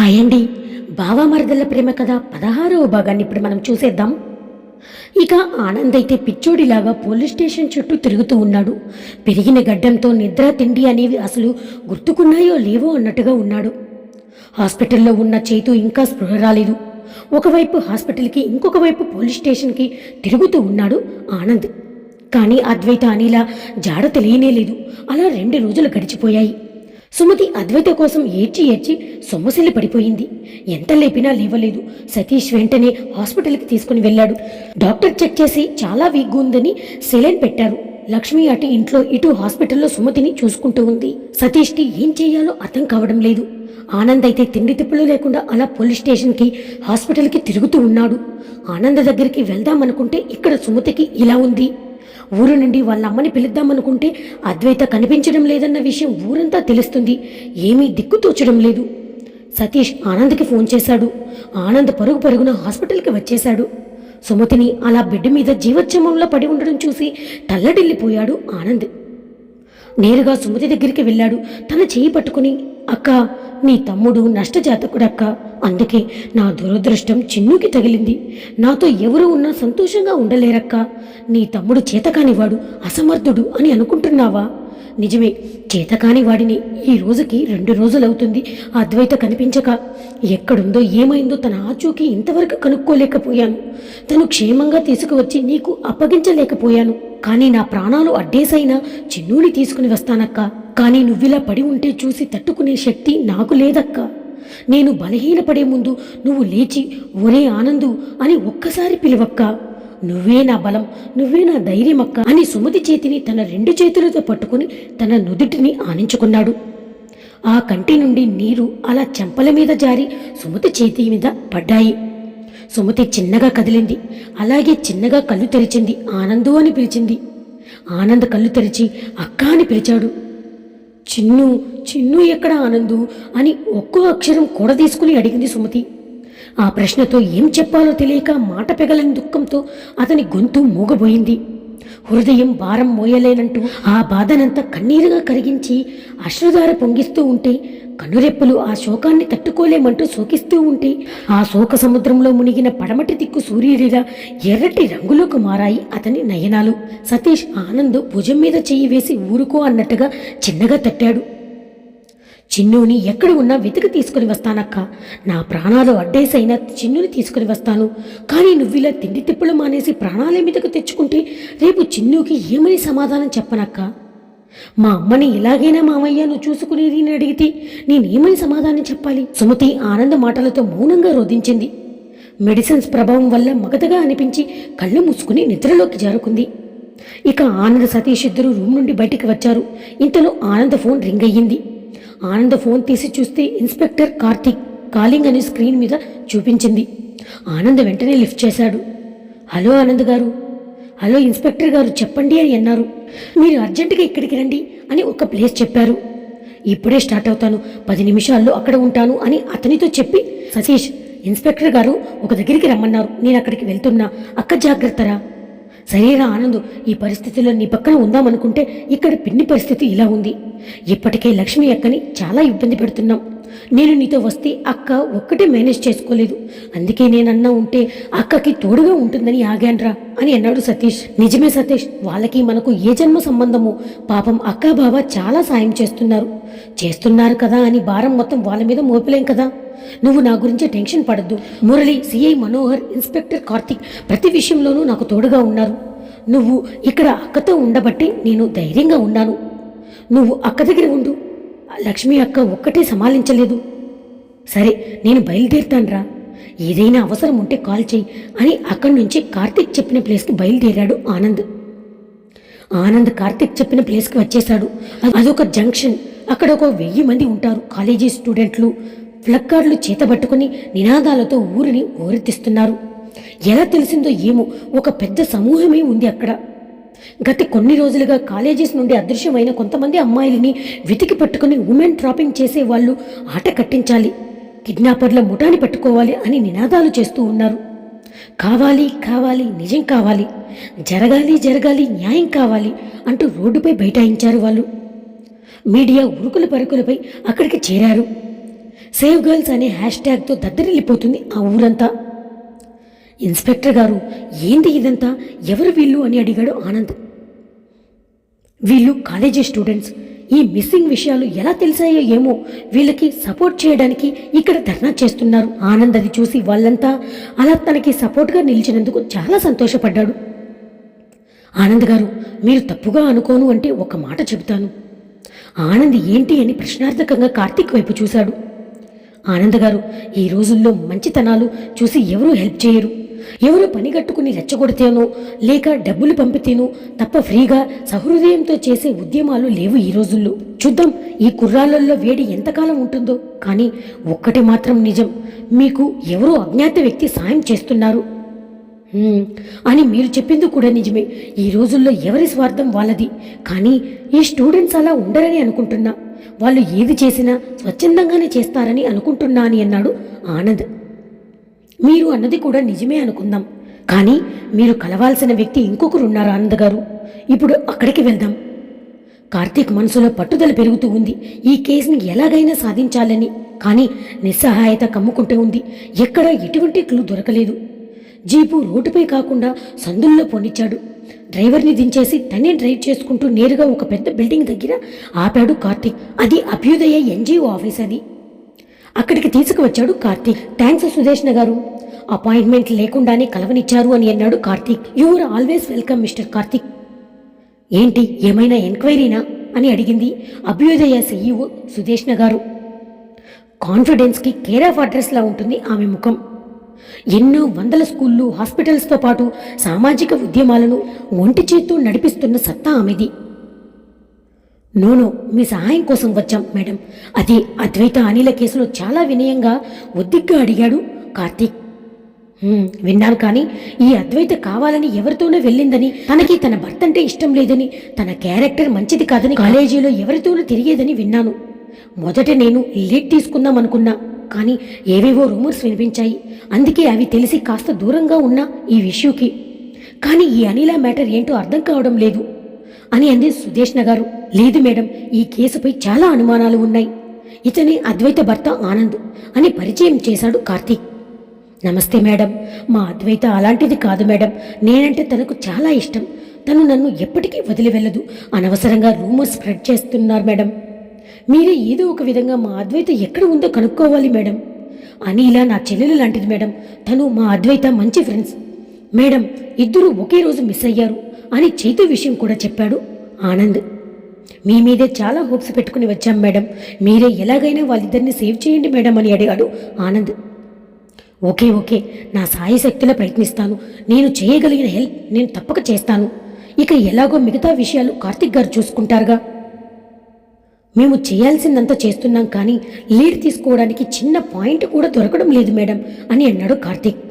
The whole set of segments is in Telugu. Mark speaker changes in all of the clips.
Speaker 1: హాయ్ అండి బావామరదల ప్రేమ కథ పదహారవ భాగాన్ని ఇప్పుడు మనం చూసేద్దాం. ఇక ఆనంద్ అయితే పిచ్చోడిలాగా పోలీస్ స్టేషన్ చుట్టూ తిరుగుతూ ఉన్నాడు. పెరిగిన గడ్డంతో నిద్ర తిండి అనేవి అసలు గుర్తుకున్నాయో లేవో అన్నట్టుగా ఉన్నాడు. హాస్పిటల్లో ఉన్న చేతు ఇంకా స్పృహ రాలేదు. ఒకవైపు హాస్పిటల్కి ఇంకొక వైపు పోలీస్ స్టేషన్కి తిరుగుతూ ఉన్నాడు ఆనంద్. కానీ అద్వైత అనిల జాడ తెలియనే లేదు. అలా రెండు రోజులు గడిచిపోయాయి. సుమతి అద్వైత కోసం ఏడ్చి ఏడ్చి సొమ్మసిల్లి పడిపోయింది. ఎంత లేపినా లేవలేదు. సతీష్ వెంటనే హాస్పిటల్కి తీసుకుని వెళ్ళాడు. డాక్టర్ చెక్ చేసి చాలా వీక్గా ఉందని సెలైన్ పెట్టారు. లక్ష్మి అటు ఇంట్లో ఇటు హాస్పిటల్లో సుమతిని చూసుకుంటూ ఉంది. సతీష్కి ఏం చేయాలో అర్థం కావడం లేదు. ఆనంద్ అయితే తిండి తిప్పులు లేకుండా అలా పోలీస్ స్టేషన్కి హాస్పిటల్కి తిరుగుతూ ఉన్నాడు. ఆనంద్ దగ్గరికి వెళ్దామనుకుంటే ఇక్కడ సుమతికి ఇలా ఉంది. ఊరు నుండి వాళ్ళ అమ్మని పిలుద్దామనుకుంటే అద్వైత కనిపించడం లేదన్న విషయం ఊరంతా తెలుస్తుంది. ఏమీ దిక్కు తోచడం లేదు. సతీష్ ఆనంద్కి ఫోన్ చేశాడు. ఆనంద్ పరుగు పరుగున హాస్పిటల్కి వచ్చేశాడు. సుమతిని అలా బెడ్ మీద జీవోత్సమంలో పడి ఉండడం చూసి తల్లడిల్లిపోయాడు ఆనంద్. నేరుగా సుమతి దగ్గరికి వెళ్ళాడు. తన చేయి పట్టుకుని అక్క నీ తమ్ముడు నష్టజాతకుడక్క. అందుకే నా దురదృష్టం చిన్నుకి తగిలింది. నాతో ఎవరు ఉన్నా సంతోషంగా ఉండలేరక్క. నీ తమ్ముడు చేతకానివాడు అసమర్థుడు అని అనుకుంటున్నావా? నిజమే చేతకాని వాడిని ఈ రోజుకి రెండు రోజులవుతుంది. అద్వైత కనిపించక ఎక్కడుందో ఏమైందో తన ఆచూకీ ఇంతవరకు కనుక్కోలేకపోయాను. తను క్షేమంగా తీసుకువచ్చి నీకు అప్పగించలేకపోయాను. కానీ నా ప్రాణాలు అడ్డేసైనా చిన్నూని తీసుకుని వస్తానక్క. కానీ నువ్విలా పడి ఉంటే చూసి తట్టుకునే శక్తి నాకు లేదక్కా. నేను బలహీనపడే ముందు నువ్వు లేచి ఒరే ఆనందు అని ఒక్కసారి పిలువక్క. నువ్వే నా బలం నువ్వే నా ధైర్యమక్క అని సుమతి చేతిని తన రెండు చేతులతో పట్టుకుని తన నుదుటిని ఆనించుకున్నాడు. ఆ కంటి నుండి నీరు అలా చెంపల మీద జారి సుమతి చేతి మీద పడ్డాయి. సుమతి చిన్నగా కదిలింది. అలాగే చిన్నగా కళ్ళు తెరిచింది ఆనందు అని పిలిచింది. ఆనంద్ కళ్ళు తెరిచి అక్క అని పిలిచాడు. చిన్ను చిన్ను ఎక్కడ ఆనందు అని ఒక్కో అక్షరం కూడా తీసుకుని అడిగింది సుమతి. ఆ ప్రశ్నతో ఏం చెప్పాలో తెలియక మాట పెగలని దుఃఖంతో అతని గొంతు మూగబోయింది. హృదయం భారం మోయలేనంటూ ఆ బాధనంతా కన్నీరుగా కరిగించి అశ్రుధార పొంగిస్తూ ఉంటే కనురెప్పలు ఆ శోకాన్ని తట్టుకోలేమంటూ శోకిస్తూ ఉంటే ఆ శోక సముద్రంలో మునిగిన పడమటి దిక్కు సూర్యుడిగా ఎర్రటి రంగులోకి మారాయి అతని నయనాలు. సతీష్ ఆనంద్ భుజం మీద చెయ్యి వేసి ఊరుకో అన్నట్టుగా చిన్నగా తట్టాడు. చిన్నుని ఎక్కడ ఉన్నా వెతికి తీసుకుని వస్తానక్క. నా ప్రాణాలు అడ్డేసైనా చిన్నుని తీసుకుని వస్తాను. కానీ నువ్విలా తిండి తిప్పులు మానేసి ప్రాణాలే మీదకు తెచ్చుకుంటే రేపు చిన్నుకి ఏమని సమాధానం చెప్పనక్క? మా అమ్మని ఇలాగైనా మామయ్య నువ్వు చూసుకునేది అని అడిగితే నేనేమని సమాధానం చెప్పాలి? సుమతి ఆనంద మాటలతో మౌనంగా రోధించింది. మెడిసిన్స్ ప్రభావం వల్ల మగతగా అనిపించి కళ్ళు మూసుకుని నిద్రలోకి జారుకుంది. ఇక ఆనంద సతీష్ ఇద్దరు రూమ్ నుండి బయటికి వచ్చారు. ఇంతలో ఆనంద ఫోన్ రింగ్ అయ్యింది. ఆనంద ఫోన్ తీసి చూస్తే ఇన్స్పెక్టర్ కార్తీక్ కాలింగ్ అనే స్క్రీన్ మీద చూపించింది. ఆనంద్ వెంటనే లిఫ్ట్ చేశాడు. హలో ఆనంద్ గారు. హలో ఇన్స్పెక్టర్ గారు చెప్పండి అని అన్నారు. మీరు అర్జెంటుగా ఇక్కడికి రండి అని ఒక ప్లేస్ చెప్పారు. ఇప్పుడే స్టార్ట్ అవుతాను. పది నిమిషాల్లో అక్కడ ఉంటాను అని అతనితో చెప్పి సతీష్ ఇన్స్పెక్టర్ గారు ఒక దగ్గరికి రమ్మన్నారు. నేను అక్కడికి వెళ్తున్నా. అక్క జాగ్రత్తరా? సరేరా ఆనందం ఈ పరిస్థితిలో నీ పక్కన ఉందామనుకుంటే ఇక్కడ పిన్ని పరిస్థితి ఇలా ఉంది. ఇప్పటికే లక్ష్మి అక్కని చాలా ఇబ్బంది పెడుతున్నాం. నేను నీతో వస్తే అక్క ఒక్కటే మేనేజ్ చేసుకోలేదు. అందుకే నేనన్నా ఉంటే అక్కకి తోడుగా ఉంటుందని ఆగాన్రా అని అన్నాడు సతీష్. నిజమే సతీష్ వాళ్ళకి మనకు ఏ జన్మ సంబంధమో పాపం అక్క బావ చాలా సాయం చేస్తున్నారు. చేస్తున్నారు కదా అని భారం మొత్తం వాళ్ళ మీద మోపలేం కదా? నువ్వు నా గురించి టెన్షన్ పడద్దు. మురళి సిఐ మనోహర్ ఇన్స్పెక్టర్ కార్తిక్ ప్రతి విషయంలోనూ నాకు తోడుగా ఉన్నారు. నువ్వు ఇక్కడ అక్కతో ఉండబట్టి నేను ధైర్యంగా ఉన్నాను. నువ్వు అక్క దగ్గర ఉండు. లక్ష్మి అక్క ఒక్కటే సమాలించలేదు. సరే నేను బయలుదేరుతానురా. ఏదైనా అవసరం ఉంటే కాల్ చేయి అని అక్కడి నుంచి కార్తీక్ చెప్పిన ప్లేస్కి బయలుదేరాడు ఆనంద్. ఆనంద్ కార్తీక్ చెప్పిన ప్లేస్కి వచ్చేశాడు. అదొక జంక్షన్. అక్కడ ఒక వెయ్యి మంది ఉంటారు. కాలేజీ స్టూడెంట్లు ఫ్లక్కార్డులు చేతబట్టుకుని నినాదాలతో ఊరిని ఊరెత్తిస్తున్నారు ఎలా తెలిసిందో ఏమో ఒక పెద్ద సమూహమే ఉంది అక్కడ. గత కొన్ని రోజులుగా కాలేజెస్ నుండి అదృశ్యమైన కొంతమంది అమ్మాయిలని వెతికి పట్టుకుని ఉమెన్ ట్రాపింగ్ చేసే వాళ్ళు ఆట కట్టించాలి. కిడ్నాపర్ల ముఠాని పట్టుకోవాలి అని నినాదాలు చేస్తూ ఉన్నారు. కావాలి కావాలి నిజం కావాలి. జరగాలి జరగాలి న్యాయం కావాలి అంటూ రోడ్డుపై బైఠాయించారు వాళ్ళు. మీడియా ఉరుకుల పరుకులపై అక్కడికి చేరారు. సేవ్ గర్ల్స్ అనే హ్యాష్ ట్యాగ్తో దద్దరిల్లిపోతుంది ఆ ఊరంతా. ఇన్స్పెక్టర్ గారు ఏంది ఇదంతా? ఎవరు వీళ్ళు? అని అడిగాడు ఆనంద్. వీళ్ళు కాలేజీ స్టూడెంట్స్. ఈ మిస్సింగ్ విషయాలు ఎలా తెలిసాయో ఏమో వీళ్ళకి సపోర్ట్ చేయడానికి ఇక్కడ ధర్నా చేస్తున్నారు. ఆనంద్ అది చూసి వాళ్ళంతా అలా తనకి సపోర్ట్గా నిలిచినందుకు చాలా సంతోషపడ్డాడు. ఆనంద్ గారు మీరు తప్పుగా అనుకోను అంటే ఒక మాట చెబుతాను. ఆనంద్ ఏంటి అని ప్రశ్నార్థకంగా కార్తీక్ వైపు చూశాడు. ఆనంద్ గారు ఈ రోజుల్లో మంచితనాలు చూసి ఎవరూ హెల్ప్ చేయరు. ఎవరు పని కట్టుకుని రెచ్చగొడితేనో లేక డబ్బులు పంపితేనో తప్ప ఫ్రీగా సహృదయంతో చేసే ఉద్యమాలు లేవు ఈ రోజుల్లో. చూద్దాం ఈ కుర్రాళ్ళల్లో వేడి ఎంతకాలం ఉంటుందో. కానీ ఒక్కటి మాత్రం నిజం మీకు ఎవరో అజ్ఞాత వ్యక్తి సాయం చేస్తున్నారు. అని మీరు చెప్పింది కూడా నిజమే. ఈ రోజుల్లో ఎవరి స్వార్థం వాళ్ళది? కానీ ఈ స్టూడెంట్స్ అలా ఉండరని అనుకుంటున్నా. వాళ్ళు ఏది చేసినా స్వచ్ఛందంగానే చేస్తారని అనుకుంటున్నా అని అన్నాడు ఆనంద్. మీరు అన్నది కూడా నిజమే అనుకుందాం. కానీ మీరు కలవాల్సిన వ్యక్తి ఇంకొకరు ఉన్నారు ఆనంద్ గారు ఇప్పుడు అక్కడికి వెళ్దాం. కార్తీక్ మనసులో పట్టుదల పెరుగుతూ ఉంది. ఈ కేసుని ఎలాగైనా సాధించాలని. కానీ నిస్సహాయత కమ్ముకుంటూ ఉంది. ఎక్కడ ఎటువంటి క్లూ దొరకలేదు. జీపు రోడ్డుపై కాకుండా సందుల్లో పోనిచ్చాడు. డ్రైవర్ని దించేసి తనే డ్రైవ్ చేసుకుంటూ నేరుగా ఒక పెద్ద బిల్డింగ్ దగ్గర ఆపాడు కార్తీక్. అది అభ్యుదయ ఎన్జిఓ ఆఫీస్ అది. అక్కడికి తీసుకువచ్చాడు కార్తీక్. థ్యాంక్స్ సుదేష్ణ గారు అపాయింట్మెంట్ లేకుండానే కలవనిచ్చారు అని అన్నాడు Karthik. Your always welcome mister Karthik. ఏంటి ఏమైనా ఎంక్వైరీనా? అని అడిగింది అభ్యుదయ సీఈఓ సుదేష్ణ గారు కాన్ఫిడెన్స్కి కేర్ ఆఫ్ అడ్రస్లా ఉంటుంది ఆమె ముఖం. ఎన్నో వందల స్కూళ్ళు హాస్పిటల్స్తో పాటు సామాజిక ఉద్యమాలను ఒంటి చేత్తో నడిపిస్తున్న సత్తా ఆమెది. నోను మీ సహాయం కోసం వచ్చాం మేడం. అది అద్వైత అనిల కేసులో చాలా వినయంగా ఒద్దిగ్గా అడిగాడు కార్తీక్. విన్నాను కానీ ఈ అద్వైత కావాలని ఎవరితోనో వెళ్ళిందని తనకి తన భర్త అంటే ఇష్టం లేదని తన క్యారెక్టర్ మంచిది కాదని కాలేజీలో ఎవరితోనూ తిరిగేదని విన్నాను. మొదట నేను లీడ్ తీసుకుందాం అనుకున్నా కానీ ఏవేవో రూమర్స్ వినిపించాయి. అందుకే అవి తెలిసి కాస్త దూరంగా ఉన్న ఈ విషయంకి కానీ ఈ అనిల మ్యాటర్ ఏంటో అర్థం కావడం లేదు. అని అంది సుదేష్ణ గారు లేదు మేడం ఈ కేసుపై చాలా అనుమానాలు ఉన్నాయి. ఇతని అద్వైత భర్త ఆనంద్ అని పరిచయం చేశాడు కార్తీక్. నమస్తే మేడం మా అద్వైత అలాంటిది కాదు మేడం. నేనంటే తనకు చాలా ఇష్టం. తను నన్ను ఎప్పటికీ వదిలి వెళ్ళదు. అనవసరంగా రూమర్ స్ప్రెడ్ చేస్తున్నారు మేడం. మీరే ఏదో ఒక విధంగా మా అద్వైత ఎక్కడ ఉందో కనుక్కోవాలి మేడం. అని ఇలా నా చెల్లెలు లాంటిది మేడం. తను మా అద్వైత మంచి ఫ్రెండ్స్ మేడం ఇద్దరు ఒకే రోజు మిస్ అయ్యారు. అని చీతు విషయం కూడా చెప్పాడు ఆనంద్. మీ మీదే చాలా హోప్స్ పెట్టుకుని వచ్చాం మేడం. మీరే ఎలాగైనా వాళ్ళిద్దరిని సేవ్ చేయండి మేడం అని అడిగాడు ఆనంద్. Okay okay. నా సాయి శక్తిలో ప్రయత్నిస్తాను. నేను చేయగలిగిన హెల్ప్ నేను తప్పక చేస్తాను. ఇక ఎలాగో మిగతా విషయాలు కార్తిక్ గారు చూసుకుంటారుగా. మేము చేయాల్సిందంతా చేస్తున్నాం కానీ లీడ్ తీసుకోవడానికి చిన్న పాయింట్ కూడా దొరకడం లేదు మేడం అని అన్నాడు కార్తిక్.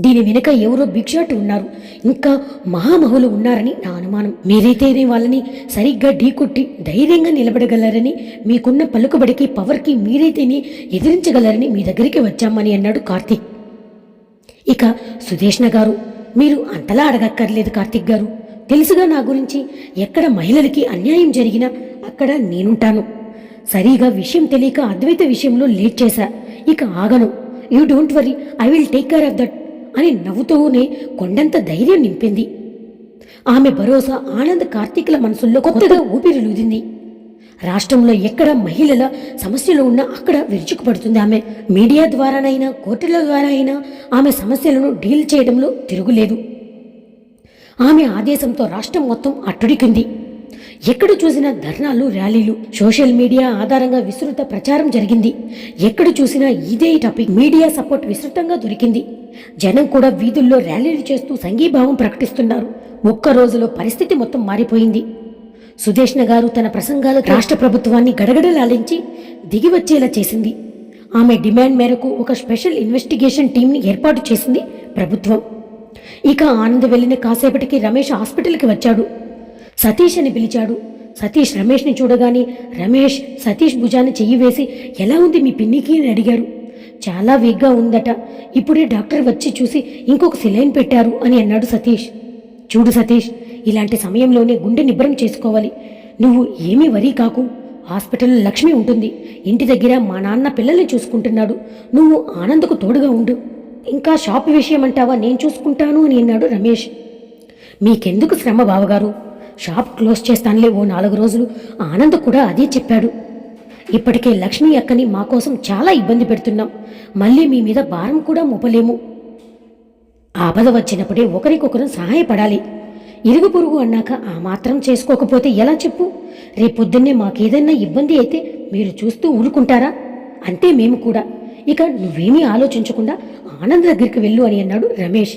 Speaker 1: దీని వెనుక ఎవరో బిగ్ షాట్ ఉన్నారు. ఇంకా మహామహులు ఉన్నారని నా అనుమానం. మీరైతేనే వాళ్ళని సరిగ్గా ఢీకొట్టి ధైర్యంగా నిలబడగలరని మీకున్న పలుకుబడికి పవర్కి మీరైతేనే ఎదిరించగలరని మీ దగ్గరికి వచ్చామని అన్నాడు కార్తీక్. ఇక సుదేష్ణ గారు మీరు అంతలా అడగక్కర్లేదు కార్తిక్ గారు. తెలుసుగా నా గురించి ఎక్కడ మహిళలకి అన్యాయం జరిగినా అక్కడ నేనుంటాను. సరిగా విషయం తెలియక అద్వైత విషయంలో లేట్ చేశా. ఇక ఆగను. You don't worry I will take care of that అని నవ్వుతూనే కొండంత ధైర్యం నింపింది. ఆమె భరోసా ఆనంద్ కార్తీకుల మనసుల్లో కొత్తగా ఊపిరిలూదింది రాష్ట్రంలో ఎక్కడ మహిళల సమస్యలు ఉన్నా అక్కడ విరుచుకుపడుతుంది ఆమె. మీడియా ద్వారానైనా కోర్టుల ద్వారా అయినా ఆమె సమస్యలను డీల్ చేయడంలో తిరుగులేదు. ఆమె ఆదేశంతో రాష్ట్రం మొత్తం అట్టుడికింది. ఎక్కడ చూసినా ధర్నాలు ర్యాలీలు సోషల్ మీడియా ఆధారంగా విస్తృత ప్రచారం జరిగింది. ఎక్కడ చూసినా ఇదే టాపిక్ మీడియా సపోర్ట్ విస్తృతంగా దొరికింది. జనం కూడా వీధుల్లో ర్యాలీలు చేస్తూ సంఘీభావం ప్రకటిస్తున్నారు. ఒక్క రోజులో పరిస్థితి మొత్తం మారిపోయింది. సుదేష్ణ గారు తన ప్రసంగాలు రాష్ట్ర ప్రభుత్వాన్ని గడగడలాలించి దిగివచ్చేలా చేసింది. ఆమె డిమాండ్ మేరకు ఒక స్పెషల్ ఇన్వెస్టిగేషన్ టీంని ఏర్పాటు చేసింది ప్రభుత్వం. ఇక ఆనంద్ వెళ్ళిన కాసేపటికి రమేష్ హాస్పిటల్కి వచ్చాడు. సతీష్ అని పిలిచాడు. సతీష్ రమేష్ని చూడగానే రమేష్ సతీష్ భుజాన్ని చెయ్యి వేసి ఎలా ఉంది మీ పిన్నికి? అని అడిగారు. చాలా వీక్గా ఉందట. ఇప్పుడే డాక్టర్ వచ్చి చూసి ఇంకొక సిలైన్ పెట్టారు అని అన్నాడు సతీష్. చూడు సతీష్ ఇలాంటి సమయంలోనే గుండె నిబ్బరం చేసుకోవాలి. నువ్వు ఏమీ వరీ కాకు. హాస్పిటల్లో లక్ష్మి ఉంటుంది. ఇంటి దగ్గర మా నాన్న పిల్లల్ని చూసుకుంటున్నాడు. నువ్వు ఆనందకు తోడుగా ఉండు. ఇంకా షాప్ విషయం అంటావా నేను చూసుకుంటాను అని అన్నాడు రమేష్. మీకెందుకు శ్రమ బావగారు? షాప్ క్లోజ్ చేస్తానులే ఓ నాలుగు రోజులు. ఆనంద్ కూడా అదే చెప్పాడు. ఇప్పటికే లక్ష్మి అక్కని మా కోసం చాలా ఇబ్బంది పెడుతున్నాం. మళ్ళీ మీ మీద భారం కూడా మోపలేము. ఆపద వచ్చినప్పుడే ఒకరికొకరు సహాయపడాలి. ఇరుగు పొరుగు అన్నాక ఆ మాత్రం చేసుకోకపోతే ఎలా చెప్పు? రేపొద్దున్నే మాకేదైనా ఇబ్బంది అయితే మీరు చూస్తూ ఊరుకుంటారా? అంతే మేము కూడా. ఇక నువ్వేమీ ఆలోచించకుండా ఆనంద్ దగ్గరికి వెళ్ళు అని అన్నాడు రమేష్.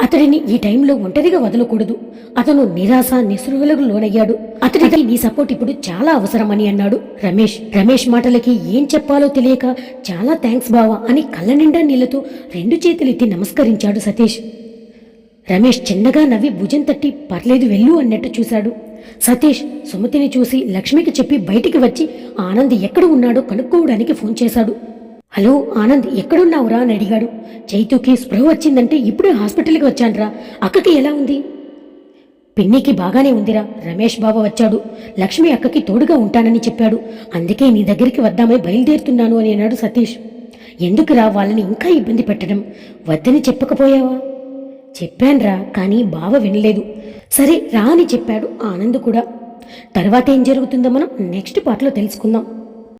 Speaker 1: అతడిని ఈ టైంలో ఒంటరిగా వదలకూడదు. అతను నిరాశ నిస్పృహలకు లోనయ్యాడు. అతడికి నీ సపోర్ట్ ఇప్పుడు చాలా అవసరమని అన్నాడు. రమేష్ రమేష్ మాటలకి ఏం చెప్పాలో తెలియక చాలా థ్యాంక్స్ బావా అని కళ్ళ నిండా నీళ్ళతో రెండు చేతులెత్తి నమస్కరించాడు సతీష్. రమేష్ చిన్నగా నవ్వి భుజం తట్టి పర్లేదు వెళ్ళు అన్నట్టు చూశాడు. సతీష్ సుమతిని చూసి లక్ష్మికి చెప్పి బయటికి వచ్చి ఆనంద్ ఎక్కడ ఉన్నాడో కనుక్కోవడానికి ఫోన్ చేశాడు. హలో ఆనంద్ ఎక్కడున్నావురా అని అడిగాడు. చైతుకి స్పృహ వచ్చిందంటే ఇప్పుడే హాస్పిటల్కి వచ్చానురా. అక్కకి ఎలా ఉంది? పిన్నికి బాగానే ఉందిరా. రమేష్ బాబా వచ్చాడు. లక్ష్మి అక్కకి తోడుగా ఉంటానని చెప్పాడు. అందుకే నీ దగ్గరికి వద్దామని బయలుదేరుతున్నాను అని అన్నాడు సతీష్. ఎందుకురా వాళ్ళని ఇంకా ఇబ్బంది పెట్టడం? వద్దని చెప్పకపోయావా? చెప్పాన్రా కానీ బావ వినలేదు. సరే రా అని చెప్పాడు ఆనంద్ కూడా. తర్వాత ఏం జరుగుతుందో మనం నెక్స్ట్ పార్ట్లో తెలుసుకుందాం.